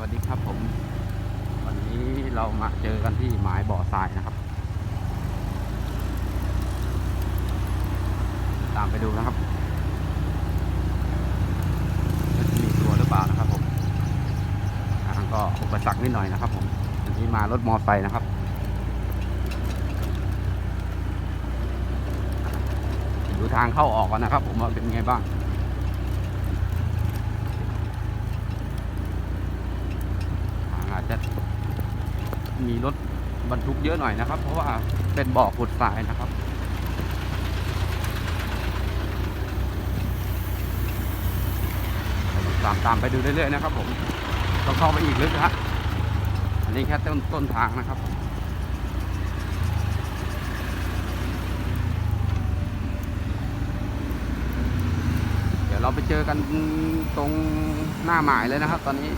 วัสดีครับผม วันนี้เรามาเจอกันที่หมายบ่อทรายนะครับ ตามไปดูนะครับจะมีตัวหรือเปล่านะครับผมทางก็อุปสรรคนิดหน่อยนะครับผมวันนี้มารถมอไซค์นะครับดูทางเข้าออกก่อนนะครับ ผมว่าเป็นไงบ้าง ทางอา จจะมีรถบรรทุกเยอะหน่อยนะครับ เพราะว่าเป็นบ่อขุดทรายนะครับตามตามไปดูเรื่อยๆนะครับ ผมต้องเข้าไปอีกลึกนะฮะอันนี้แค่ต้นต้นทางนะครับเดี๋ยวเราไปเจอกันตรงหน้าหมายเลยนะครับ ตอนนี้